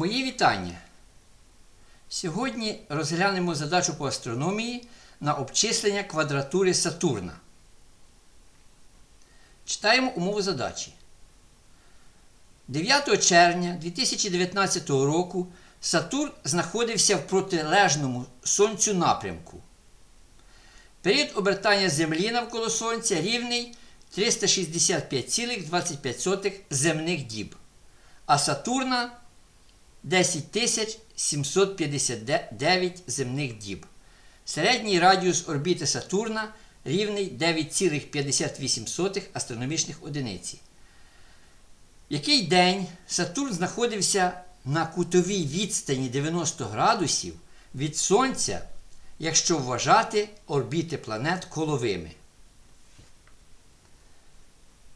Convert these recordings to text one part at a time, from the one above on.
Мої вітання. Сьогодні розглянемо задачу по астрономії на обчислення квадратури Сатурна. Читаємо умову задачі. 9 червня 2019 року Сатурн знаходився в протилежному Сонцю напрямку. Період обертання Землі навколо Сонця рівний 365,25 земних діб, а Сатурна 10 759 земних діб. Середній радіус орбіти Сатурна рівний 9,58 астрономічних одиниці. Який день Сатурн знаходився на кутовій відстані 90 градусів від Сонця, якщо вважати орбіти планет коловими.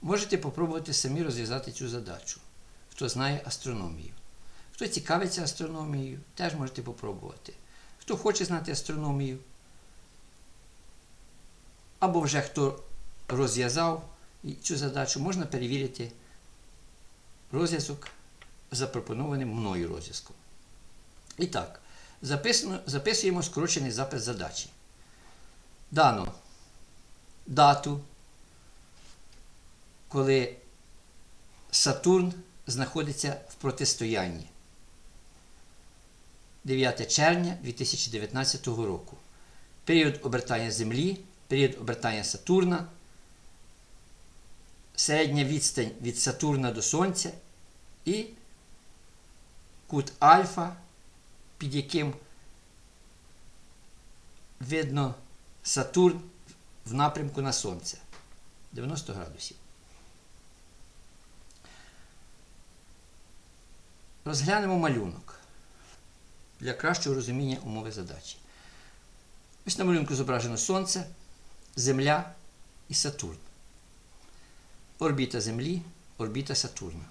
Можете попробувати самі розв'язати цю задачу, хто знає астрономію. Хто цікавиться астрономією, теж можете попробувати. Хто хоче знати астрономію, або вже хто розв'язав цю задачу, можна перевірити розв'язок запропонованим мною розв'язком. І так, записуємо скорочений запис задачі. Дано дату, коли Сатурн знаходиться в протистоянні. 9 червня 2019 року. Період обертання Землі, період обертання Сатурна, середня відстань від Сатурна до Сонця і кут альфа, під яким видно Сатурн в напрямку на Сонце. 90 градусів. Розглянемо малюнок для кращого розуміння умови задачі. Ось на малюнку зображено Сонце, Земля і Сатурн. Орбіта Землі, орбіта Сатурна.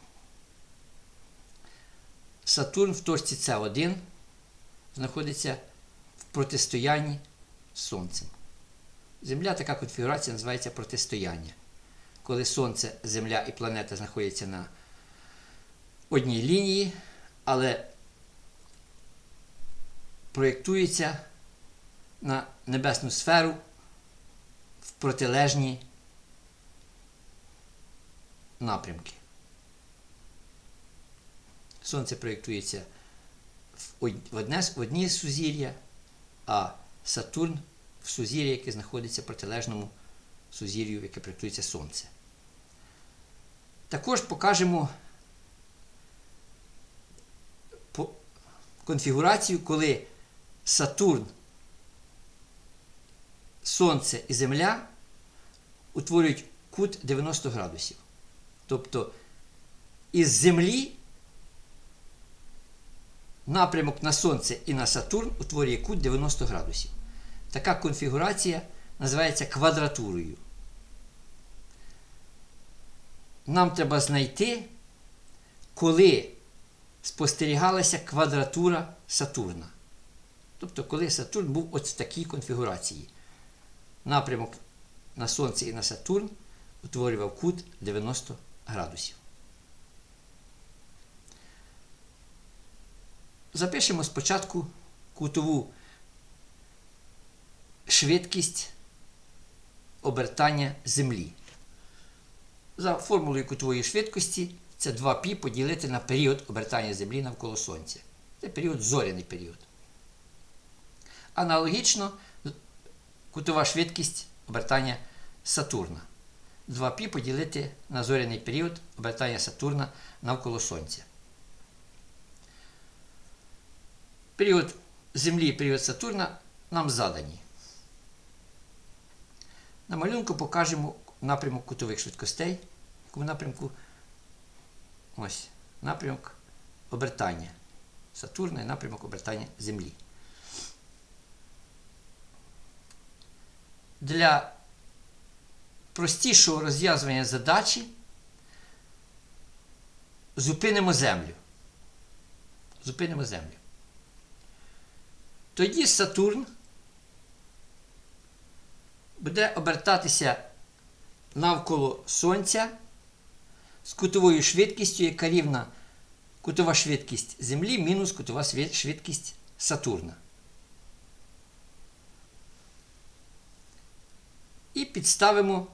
Сатурн в точці С1 знаходиться в протистоянні з Сонцем. Земля така конфігурація називається протистояння. Коли Сонце, Земля і планета знаходяться на одній лінії, але проєктується на небесну сферу в протилежні напрямки. Сонце проєктується в одні сузір'я, а Сатурн в сузір'я, яке знаходиться в протилежному сузір'ю, яке проєктується Сонце. Також покажемо конфігурацію, коли Сатурн, Сонце і Земля утворюють кут 90 градусів. Тобто із Землі напрямок на Сонце і на Сатурн утворює кут 90 градусів. Така конфігурація називається квадратурою. Нам треба знайти, коли спостерігалася квадратура Сатурна. Тобто, коли Сатурн був ось в такій конфігурації. Напрямок на Сонце і на Сатурн утворював кут 90 градусів. Запишемо спочатку кутову швидкість обертання Землі. За формулою кутової швидкості це 2π поділити на період обертання Землі навколо Сонця. Це період зоряний період. Аналогічно кутова швидкість обертання Сатурна. 2π поділити на зоряний період обертання Сатурна навколо Сонця. Період Землі і період Сатурна нам задані. На малюнку покажемо напрямок кутових швидкостей, якому напрямку ось напрямок обертання Сатурна і напрямок обертання Землі. Для простішого розв'язування задачі зупинимо землю. Зупинимо землю. Тоді Сатурн буде обертатися навколо Сонця з кутовою швидкістю, яка рівна кутова швидкість Землі мінус кутова швидкість Сатурна. Підставимо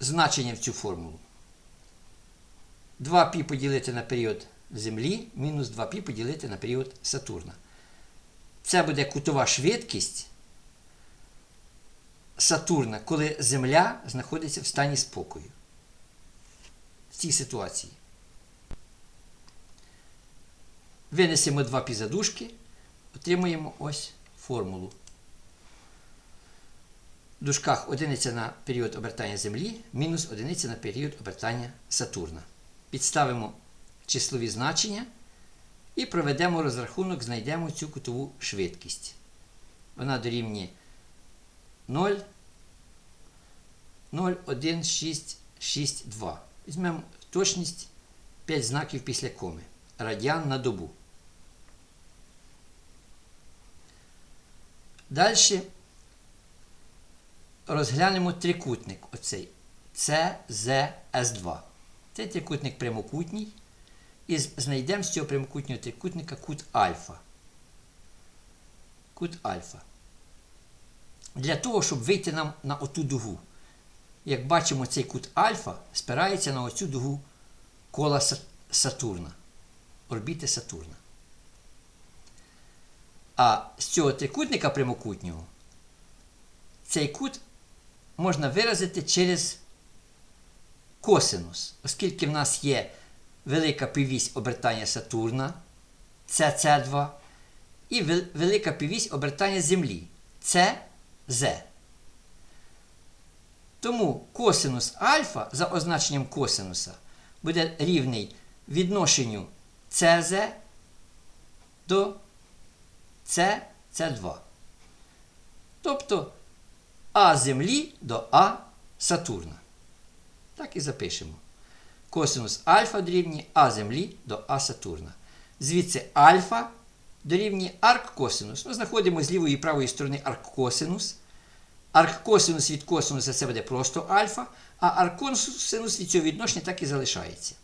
значення в цю формулу. 2π поділити на період Землі мінус 2π поділити на період Сатурна. Це буде кутова швидкість Сатурна, коли Земля знаходиться в стані спокою. В цій ситуації. Винесемо два пізадушки, отримуємо ось формулу. В дужках одиниця на період обертання Землі мінус одиниця на період обертання Сатурна. Підставимо числові значення і проведемо розрахунок, знайдемо цю кутову швидкість. Вона дорівнює 0, 0, 1, 6, 6, 2. Візьмемо точність 5 знаків після коми. Радіан на добу. Далі розглянемо трикутник оцей CZS2. Цей трикутник прямокутній. І знайдемо з цього прямокутнього трикутника кут альфа. Кут альфа. Для того, щоб вийти нам на оту дугу. Як бачимо, цей кут альфа спирається на оцю дугу кола Сатурна, орбіти Сатурна. А з цього трикутника прямокутнього цей кут можна виразити через косинус, оскільки в нас є велика півісь обертання Сатурна, СС2, і велика півісь обертання Землі, СЗ. Тому косинус альфа за означенням косинуса буде рівний відношенню СЗ до СС2. Тобто А Землі до А Сатурна. Так і запишемо. Косинус альфа дорівнює А Землі до А Сатурна. Звідси альфа дорівнює арк-косинус. Ми знаходимо з лівої і правої сторони арк-косинус. Арк-косинус від косинуса це буде просто альфа, а арк-косинус від цього відношення так і залишається.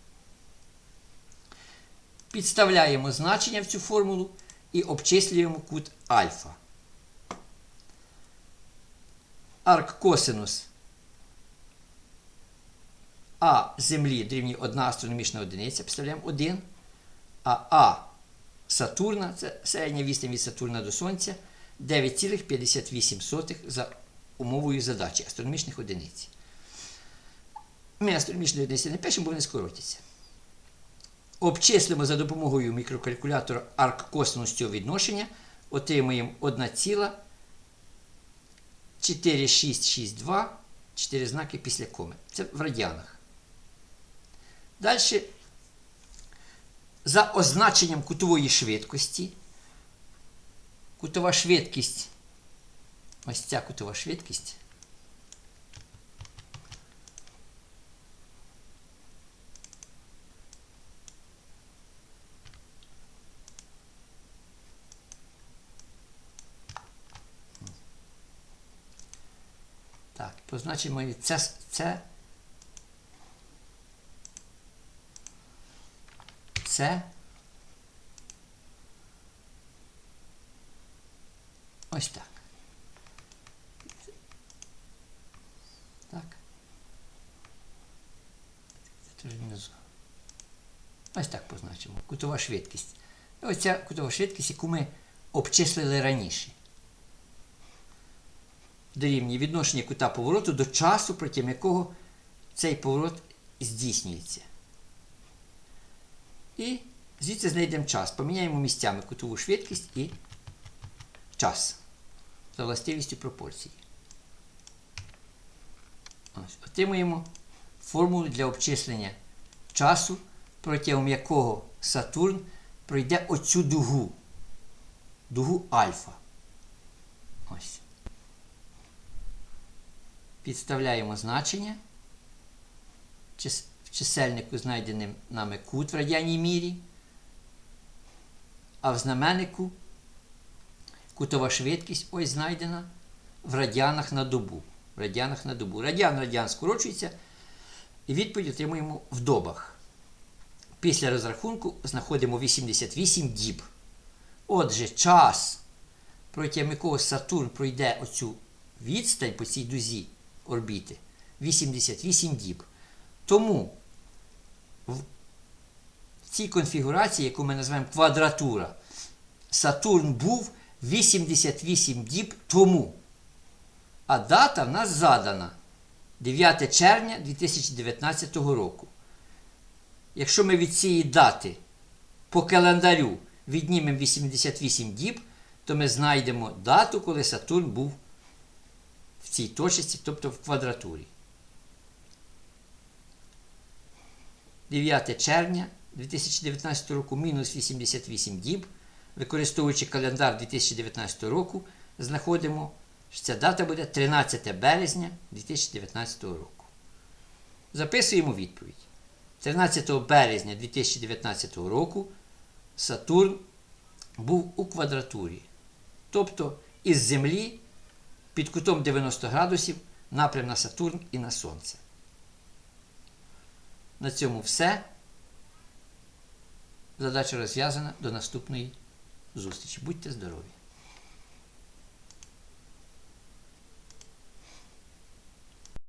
Підставляємо значення в цю формулу і обчислюємо кут альфа. Арк-косинус а Землі дорівнює 1 астрономічна одиниця, підставляємо 1. А А Сатурна, це середня відстань від Сатурна до Сонця, 9,58 за умовою задачі астрономічних одиниць. Ми астрономічні одиниці не пишемо, бо вони скоротяться. Обчислимо за допомогою мікрокалькулятора арк-косинус цього відношення, отримуємо 1,4662, 4 знаки після коми. Це в радіанах. Далі, за означенням кутової швидкості, кутова швидкість, ось ця кутова швидкість, Так, позначимо її це, це, це. Ось так. Так. Це ж внизу. Ось так позначимо. Кутова швидкість. І Оця кутова швидкість, яку ми обчислили раніше. Дорівнює відношення кута повороту до часу, протягом якого цей поворот здійснюється. І звідси знайдемо час. Поміняємо місцями кутову швидкість і час за властивістю пропорції. Ось. Отримуємо формулу для обчислення часу, протягом якого Сатурн пройде оцю дугу. Дугу альфа. Ось. Підставляємо значення. В чисельнику знайденим нами кут в радіаній мірі, а в знаменнику кутова швидкість ось знайдена в радіанах на добу. В радіанах на добу. Радіан радіан скорочується, і відповідь отримуємо в добах. Після розрахунку знаходимо 88 діб. Отже, час, протягом якого Сатурн пройде оцю відстань по цій дузі орбіти 88 діб. Тому в цій конфігурації, яку ми називаємо квадратура, Сатурн був 88 діб тому. А дата в нас задана 9 червня 2019 року. Якщо ми від цієї дати по календарю віднімемо 88 діб, то ми знайдемо дату, коли Сатурн був в цій точці, тобто в квадратурі. 9 червня 2019 року мінус 88 діб. Використовуючи календар 2019 року, знаходимо, що ця дата буде 13 березня 2019 року. Записуємо відповідь. 13 березня 2019 року Сатурн був у квадратурі. Тобто із Землі під кутом 90 градусів напрям на Сатурн і на Сонце. На цьому все. Задача розв'язана. До наступної зустрічі. Будьте здорові!